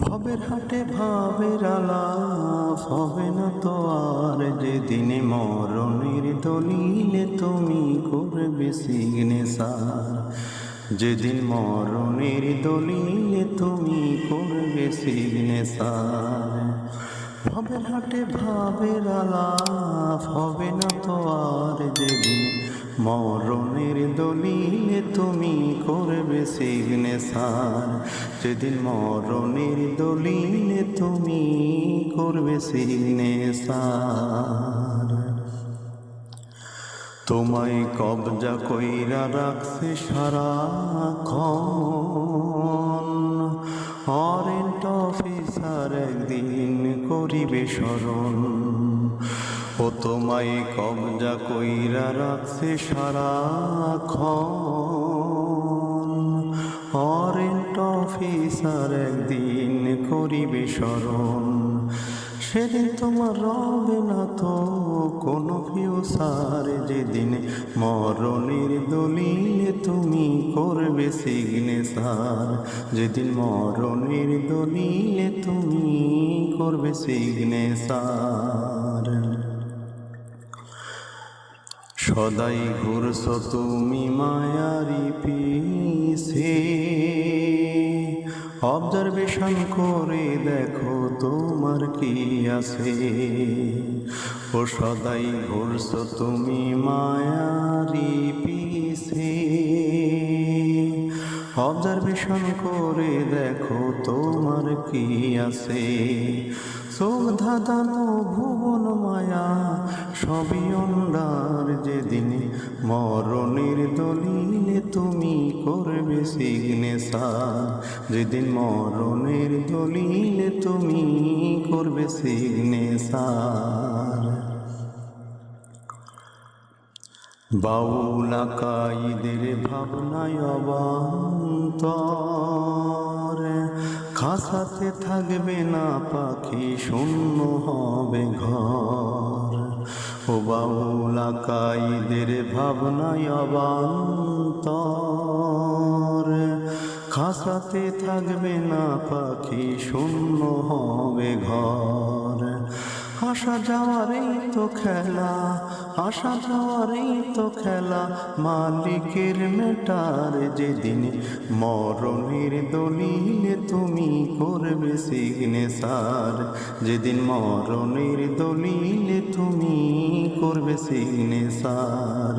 ভবের হাটে ভাবের আলাপ হবে না তো আর। যেদিনে মরণের দলিলে তুমি করবে সিগনেচার যেদিন মরণের দলিলে তুমি করবে সিগনেচার ভবের হাটে ভাবের আলাপ হবে না তো আর। যেদিন মরণের দলিলে তুমি করবে সিগনেচার। যেদিন মরণের দলিলে তুমি করবে সিগনেচার। তোমায় কবজা কইরা রাখছে সারাক্ষণ। অরেন্ট অফিসার একদিন করিবে স্মরণ ও তোমায়, কবজা কইরা রাখছে সারাক্ষণ। অরেন্ট অফিসার একদিন করিবে স্মরণ। সেদিন তোমার রবে না তো, কোনো ফিউসার যেদিন মরণের দলিলে তুমি করবে সিগনেচার যেদিন মরণের দলিলে তুমি করবে সিগনেচার সদাই ঘুরছ তুমি মায়ারি পিছে অবজারভেশন করে দেখো তোমার কি আছে। ও সদাই ঘুরছ তুমি মায়ারি পিছে অবজারভেশন করে দেখো তোমার কি আছে। চোখ ধাঁধানো ভুবন মায়া সবই অন্ডার যেদিন মরণের দলিলে তুমি করবে সিগনেচার যেদিন মরণের দলিলে তুমি করবে সিগনেচার বাউলা ভাবনায় অবান্তর। খাসাতে থাকবে না পাখি, শূন্য হবে ঘর। ও বাউলা কাইদের ভাবনায় অবান্তর। খাসাতে থাকবে না পাখি, শূন্য হবে ঘর। আসা যাওয়ারই তো খেলা আসা যাওয়ারই তো খেলা। মালিকের মেটার যেদিন মরণের দলিলে তুমি করবে সিগনেচার যেদিন মরণের দলিলে তুমি করবে সিগনেচার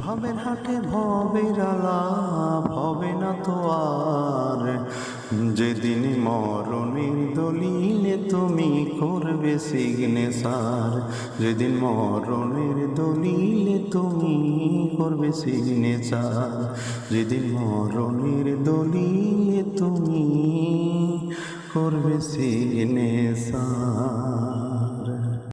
ভবের হাটে ভবের আলাপ হবে না তো আর। যেদিন মরণের দলিলে তুমি করবে সিগনেসার যেদিন মরণের দলিলে তুমি করবে সিগনেচার যেদিন মরণের দলিলে তুমি করবে সিগনেচার